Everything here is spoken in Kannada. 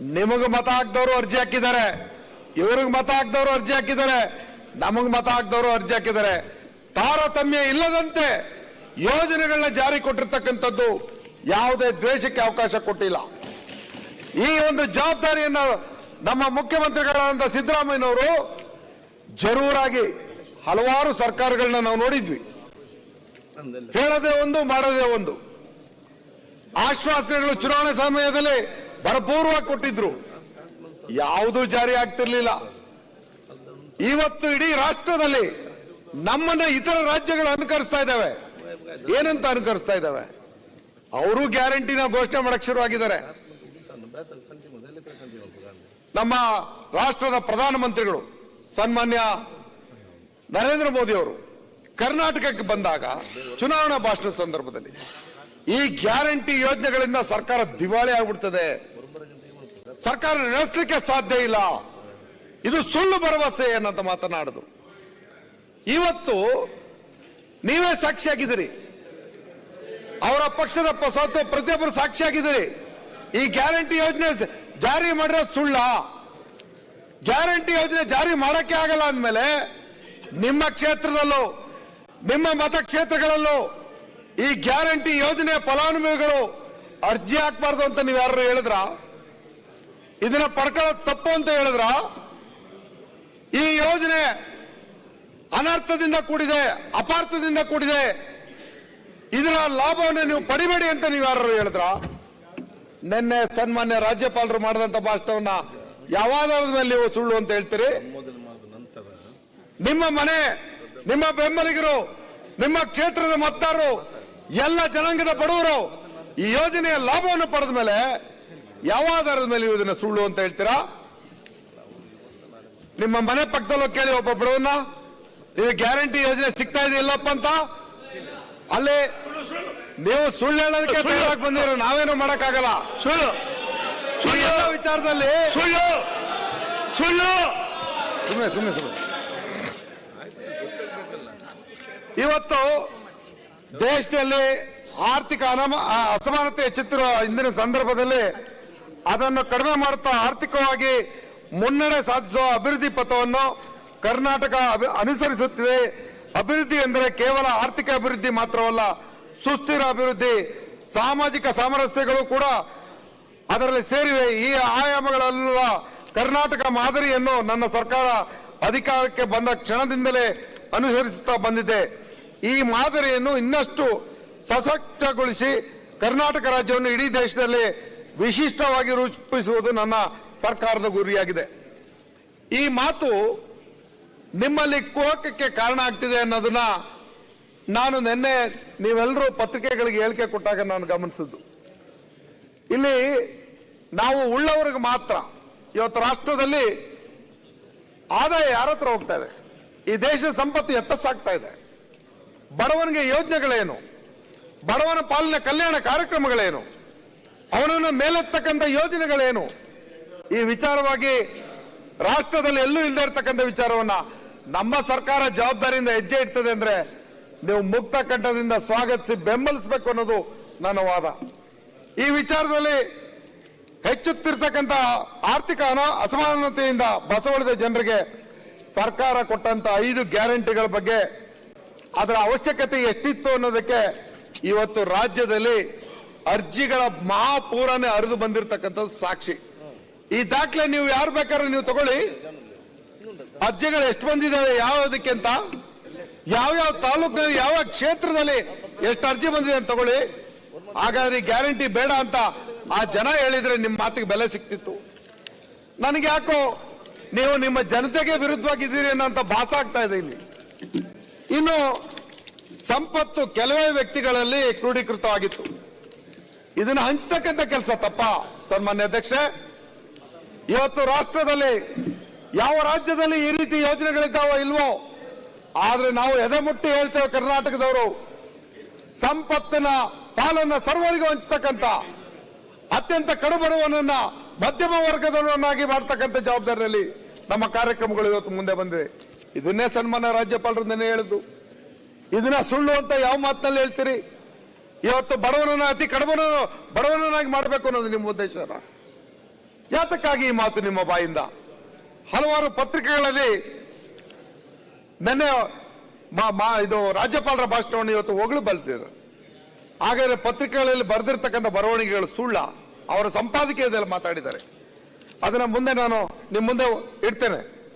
ನಿಮಗ್ ಮತ ಹಾಕ್ದವರು ಅರ್ಜಿ ಹಾಕಿದ್ದಾರೆ. ಇವ್ರಿಗೆ ಮತ ಹಾಕ್ದವರು ಅರ್ಜಿ ಹಾಕಿದ್ದಾರೆ. ನಮಗ್ ಮತ ಹಾಕ್ದವರು ಅರ್ಜಿ ಹಾಕಿದ್ದಾರೆ. ತಾರತಮ್ಯ ಇಲ್ಲದಂತೆ ಯೋಜನೆಗಳನ್ನ ಜಾರಿ ಕೊಟ್ಟಿರ್ತಕ್ಕಂಥದ್ದು ಯಾವುದೇ ದ್ವೇಷಕ್ಕೆ ಅವಕಾಶ ಕೊಟ್ಟಿಲ್ಲ. ಈ ಒಂದು ಜವಾಬ್ದಾರಿಯನ್ನ ನಮ್ಮ ಮುಖ್ಯಮಂತ್ರಿಗಳಾದಂಥ ಸಿದ್ದರಾಮಯ್ಯನವರು ಜರೂರಾಗಿ ಹಲವಾರು ಸರ್ಕಾರಗಳನ್ನ ನಾವು ನೋಡಿದ್ವಿ. ಹೇಳದೆ ಒಂದು, ಮಾಡದೆ ಒಂದು. ಆಶ್ವಾಸನೆಗಳು ಚುನಾವಣೆ ಸಮಯದಲ್ಲಿ ಭರಪೂರ್ವವಾಗಿ ಕೊಟ್ಟಿದ್ರು. ಯಾವುದೂ ಜಾರಿ ಆಗ್ತಿರ್ಲಿಲ್ಲ. ಇವತ್ತು ಇಡೀ ರಾಷ್ಟ್ರದಲ್ಲಿ ನಮ್ಮನ್ನ ಇತರ ರಾಜ್ಯಗಳು ಅನುಕರಿಸ್ತಾ ಇದ್ದಾವೆ. ಏನಂತ ಅನುಕರಿಸ್ತಾ ಇದ್ದಾವೆ? ಅವರು ಗ್ಯಾರಂಟಿನ ಘೋಷಣೆ ಮಾಡಕ್ ಶುರುವಾಗಿದ್ದಾರೆ. ನಮ್ಮ ರಾಷ್ಟ್ರದ ಪ್ರಧಾನಮಂತ್ರಿಗಳು, ಸನ್ಮಾನ್ಯ ನರೇಂದ್ರ ಮೋದಿ ಅವರು ಕರ್ನಾಟಕಕ್ಕೆ ಬಂದಾಗ ಚುನಾವಣಾ ಭಾಷಣದ ಸಂದರ್ಭದಲ್ಲಿ ಈ ಗ್ಯಾರಂಟಿ ಯೋಜನೆಗಳಿಂದ ಸರ್ಕಾರ ದಿವಾಳಿ ಆಗ್ಬಿಡ್ತದೆ. ಸರ್ಕಾರ ನಡೆಸಲಿಕ್ಕೆ ಸಾಧ್ಯ ಇಲ್ಲ. ಇದು ಸುಳ್ಳು ಭರವಸೆ ಏನಂತ ಮಾತನಾಡುದು. ಇವತ್ತು ನೀವೇ ಸಾಕ್ಷಿಯಾಗಿದ್ದೀರಿ. ಅವರ ಪಕ್ಷದ ಸ್ವತ್ತು ಪ್ರತಿಯೊಬ್ಬರು ಸಾಕ್ಷಿಯಾಗಿದ್ದೀರಿ. ಈ ಗ್ಯಾರಂಟಿ ಯೋಜನೆ ಜಾರಿ ಮಾಡಿರೋ ಸುಳ್ಳ. ಗ್ಯಾರಂಟಿ ಯೋಜನೆ ಜಾರಿ ಮಾಡಕ್ಕೆ ಆಗಲ್ಲ ಅಂದ್ಮೇಲೆ ನಿಮ್ಮ ಕ್ಷೇತ್ರದಲ್ಲೂ, ನಿಮ್ಮ ಮತಕ್ಷೇತ್ರಗಳಲ್ಲೂ ಈ ಗ್ಯಾರಂಟಿ ಯೋಜನೆ ಫಲಾನುಭವಿಗಳು ಅರ್ಜಿ ಹಾಕಬಾರ್ದು ಅಂತ ನೀವು ಯಾರು ಹೇಳಿದ್ರ? ಇದನ್ನ ಪಡ್ಕೊಳ್ಳೋದು ತಪ್ಪು ಅಂತ ಹೇಳಿದ್ರ, ಈ ಯೋಜನೆ ಅನರ್ಥದಿಂದ ಕೂಡಿದೆ, ಅಪಾರ್ಥದಿಂದ ಕೂಡಿದೆ. ಇದರ ಲಾಭವನ್ನು ನೀವು ಪಡಿಬೇಡಿ ಅಂತ ನೀವು ಯಾರು ಹೇಳಿದ್ರ? ನಿನ್ನೆ ಸನ್ಮಾನ್ಯ ರಾಜ್ಯಪಾಲರು ಮಾಡಿದಂತ ಭಾಷಣವನ್ನ ಯಾವ ಮೇಲೆ ನೀವು ಸುಳ್ಳು ಅಂತ ಹೇಳ್ತೀರಿ? ನಿಮ್ಮ ಮನೆ, ನಿಮ್ಮ ಬೆಂಬಲಿಗರು, ನಿಮ್ಮ ಕ್ಷೇತ್ರದ ಮತದಾರರು, ಎಲ್ಲ ಜನಾಂಗದ ಬಡವರು ಈ ಯೋಜನೆಯ ಲಾಭವನ್ನು ಪಡೆದ ಮೇಲೆ ಯಾವ ಆಧಾರದ ಮೇಲೆ ಇದನ್ನ ಸುಳ್ಳು ಅಂತ ಹೇಳ್ತೀರಾ? ನಿಮ್ಮ ಮನೆ ಪಕ್ಕದಲ್ಲೂ ಕೇಳಿ ಒಬ್ಬ ಬಡವನ್ನ ನೀವು ಗ್ಯಾರಂಟಿ ಯೋಜನೆ ಸಿಗ್ತಾ ಇದೆ ಇಲ್ಲಪ್ಪ ಅಂತ? ಅಲ್ಲಿ ನೀವು ಸುಳ್ಳು ಹೇಳೋದಕ್ಕೆ ತಯಾರಾಗಿ ಬಂದಿರೋ ನಾವೇನು ಮಾಡಕ್ಕಾಗಲ್ಲ? ಸುಳ್ಳು. ಸುಳ್ಳು. ವಿಚಾರದಲ್ಲಿ ಸುಳ್ಳು. ಸುಳ್ಳು. ಸುಮ್ಮನೆ ಸುಮ್ಮನೆ ಸುಮ್ಮನೆ ಇವತ್ತು ದೇಶದಲ್ಲಿ ಆರ್ಥಿಕ ಅಸಮಾನತೆ ಹೆಚ್ಚುತ್ತಿರುವ ಇಂದಿನ ಸಂದರ್ಭದಲ್ಲಿ ಅದನ್ನು ಕಡಿಮೆ ಮಾಡುತ್ತಾ ಆರ್ಥಿಕವಾಗಿ ಮುನ್ನಡೆ ಸಾಧಿಸುವ ಅಭಿವೃದ್ಧಿ ಪಥವನ್ನು ಕರ್ನಾಟಕ ಅನುಸರಿಸುತ್ತಿದೆ. ಅಭಿವೃದ್ಧಿ ಎಂದರೆ ಕೇವಲ ಆರ್ಥಿಕ ಅಭಿವೃದ್ಧಿ ಮಾತ್ರವಲ್ಲ, ಸುಸ್ಥಿರ ಅಭಿವೃದ್ಧಿ, ಸಾಮಾಜಿಕ ಸಾಮರಸ್ಯಗಳು ಕೂಡ ಅದರಲ್ಲಿ ಸೇರಿವೆ. ಈ ಆಯಾಮಗಳೆಲ್ಲ ಕರ್ನಾಟಕ ಮಾದರಿಯನ್ನು ನನ್ನ ಸರ್ಕಾರ ಅಧಿಕಾರಕ್ಕೆ ಬಂದ ಕ್ಷಣದಿಂದಲೇ ಅನುಸರಿಸುತ್ತಾ ಬಂದಿದೆ. ಈ ಮಾದರಿಯನ್ನು ಇನ್ನಷ್ಟು ಸಶಕ್ತಗೊಳಿಸಿ ಕರ್ನಾಟಕ ರಾಜ್ಯವನ್ನು ಇಡೀ ದೇಶದಲ್ಲಿ ವಿಶಿಷ್ಟವಾಗಿ ರೂಪಿಸುವುದು ನನ್ನ ಸರ್ಕಾರದ ಗುರಿಯಾಗಿದೆ. ಈ ಮಾತು ನಿಮ್ಮಲ್ಲಿ ಕೋಕಕ್ಕೆ ಕಾರಣ ಆಗ್ತಿದೆ ಅನ್ನೋದನ್ನ ನಾನು ನಿನ್ನೆ ನೀವೆಲ್ಲರೂ ಪತ್ರಿಕೆಗಳಿಗೆ ಹೇಳಿಕೆ ಕೊಟ್ಟಾಗ ನಾನು ಗಮನಿಸಿದ್ದು. ಇಲ್ಲಿ ನಾವು ಉಳ್ಳವರಿಗೆ ಮಾತ್ರ, ಇವತ್ತು ರಾಷ್ಟ್ರದಲ್ಲಿ ಆದಾಯ ಯಾರ ಹತ್ರ ಹೋಗ್ತಾ ಇದೆ? ಈ ದೇಶದ ಸಂಪತ್ತು ಎತ್ತಸಾಗ್ತಾ ಇದೆ. ಬಡವನಿಗೆ ಯೋಜನೆಗಳೇನು ಬಡವನ ಪಾಲನೆ ಕಲ್ಯಾಣ ಕಾರ್ಯಕ್ರಮಗಳೇನು? ಅವನನ್ನು ಮೇಲೆತ್ತಕ್ಕಂಥ ಯೋಜನೆಗಳೇನು? ಈ ವಿಚಾರವಾಗಿ ರಾಷ್ಟ್ರದಲ್ಲಿ ಎಲ್ಲೂ ಇಲ್ಲದೆ ಇರ್ತಕ್ಕಂಥ ವಿಚಾರವನ್ನ ನಮ್ಮ ಸರ್ಕಾರ ಜವಾಬ್ದಾರಿಯಿಂದ ಹೆಜ್ಜೆ ಇಡ್ತದೆ ಅಂದ್ರೆ ನೀವು ಮುಕ್ತ ಕಂಠದಿಂದ ಸ್ವಾಗತಿಸಿ ಬೆಂಬಲಿಸಬೇಕು ಅನ್ನೋದು ನನ್ನ ವಾದ. ಈ ವಿಚಾರದಲ್ಲಿ ಹೆಚ್ಚುತ್ತಿರ್ತಕ್ಕಂಥ ಆರ್ಥಿಕ ಅಸಮಾನತೆಯಿಂದ ಬಸವಳಿದ ಜನರಿಗೆ ಸರ್ಕಾರ ಕೊಟ್ಟಂತ ಐದು ಗ್ಯಾರಂಟಿಗಳ ಬಗ್ಗೆ ಅದರ ಅವಶ್ಯಕತೆ ಎಷ್ಟಿತ್ತು ಅನ್ನೋದಕ್ಕೆ ಇವತ್ತು ರಾಜ್ಯದಲ್ಲಿ ಅರ್ಜಿಗಳ ಮಹಾಪೂರನೇ ಹರಿದು ಬಂದಿರತಕ್ಕಂಥದ್ದು ಸಾಕ್ಷಿ. ಈ ದಾಖಲೆ ನೀವು ಯಾರು ಬೇಕಾದ್ರೆ ನೀವು ತಗೊಳ್ಳಿ. ಅರ್ಜಿಗಳು ಎಷ್ಟು ಬಂದಿದ್ದಾವೆ ಯಾವುದಕ್ಕೆ ಅಂತ. ಯಾವ್ಯಾವ ತಾಲೂಕಿನಲ್ಲಿ, ಯಾವ ಕ್ಷೇತ್ರದಲ್ಲಿ ಎಷ್ಟು ಅರ್ಜಿ ಬಂದಿದೆ ಅಂತ ತಗೊಳ್ಳಿ. ಹಾಗಾದ್ರೆ ಗ್ಯಾರಂಟಿ ಬೇಡ ಅಂತ ಆ ಜನ ಹೇಳಿದ್ರೆ ನಿಮ್ಮ ಮಾತಿಗೆ ಬೆಲೆ ಸಿಕ್ತಿತ್ತು. ನನಗೆ ಯಾಕೋ ನೀವು ನಿಮ್ಮ ಜನತೆಗೆ ವಿರುದ್ಧವಾಗಿದ್ದೀರಿ ಅನ್ನೋಂತ ಭಾಸ ಆಗ್ತಾ ಇದೆ ಇಲ್ಲಿ. ಇನ್ನು ಸಂಪತ್ತು ಕೆಲವೇ ವ್ಯಕ್ತಿಗಳಲ್ಲಿ ಕ್ರೋಢೀಕೃತವಾಗಿತ್ತು ಇದನ್ನ ಹಂಚತಕ್ಕಂಥ ಕೆಲಸ ತಪ್ಪ, ಸನ್ಮಾನ್ಯ ಅಧ್ಯಕ್ಷ ಇವತ್ತು ರಾಷ್ಟ್ರದಲ್ಲಿ ಯಾವ ರಾಜ್ಯದಲ್ಲಿ ಈ ರೀತಿ ಯೋಜನೆಗಳಿದ್ದಾವೋ ಇಲ್ವೋ, ಆದ್ರೆ ನಾವು ಎದೆ ಮುಟ್ಟಿ ಹೇಳ್ತೇವೆ ಕರ್ನಾಟಕದವರು, ಸಂಪತ್ತಿನ ಪಾಲನ್ನ ಸರ್ವರಿಗೂ ಹಂಚತಕ್ಕಂತ ಅತ್ಯಂತ ಕಡುಬಡವನನ್ನ ಮಧ್ಯಮ ವರ್ಗದವರನ್ನಾಗಿ ಮಾಡ್ತಕ್ಕಂಥ ಜವಾಬ್ದಾರಿಯಲ್ಲಿ ನಮ್ಮ ಕಾರ್ಯಕ್ರಮಗಳು ಇವತ್ತು ಮುಂದೆ ಬಂದಿವೆ. ಇದನ್ನೇ ಸನ್ಮಾನ ರಾಜ್ಯಪಾಲರು ನೆನೆ ಹೇಳಿದ್ದು ಇದನ್ನ ಸುಳ್ಳು ಅಂತ ಯಾವ ಮಾತಿನಲ್ಲಿ ಹೇಳ್ತೀರಿ? ಇವತ್ತು ಬಡವನನ್ನ ಅತಿ ಕಡಬನ, ಬಡವನನ್ನಾಗಿ ಮಾಡಬೇಕು ಅನ್ನೋದು ನಿಮ್ಮ ಉದ್ದೇಶನ ಯಾತಕ್ಕಾಗಿ ಈ ಮಾತು ನಿಮ್ಮ ಬಾಯಿಂದ? ಹಲವಾರು ಪತ್ರಿಕೆಗಳಲ್ಲಿ ನೆನ್ನೆ ಇದು ರಾಜ್ಯಪಾಲರ ಭಾಷಣವನ್ನು ಇವತ್ತು ಹೊಗಳು ಬಲ್ತಿದ್ರು. ಹಾಗಾದ್ರೆ ಪತ್ರಿಕೆಗಳಲ್ಲಿ ಬರೆದಿರ್ತಕ್ಕಂಥ ಬರವಣಿಗೆಗಳು ಸುಳ್ಳ. ಅವರ ಸಂಪಾದಕೀಯದಲ್ಲಿ ಮಾತಾಡಿದ್ದಾರೆ. ಅದನ್ನ ಮುಂದೆ ನಾನು ನಿಮ್ಮ ಮುಂದೆ ಇಡ್ತೇನೆ.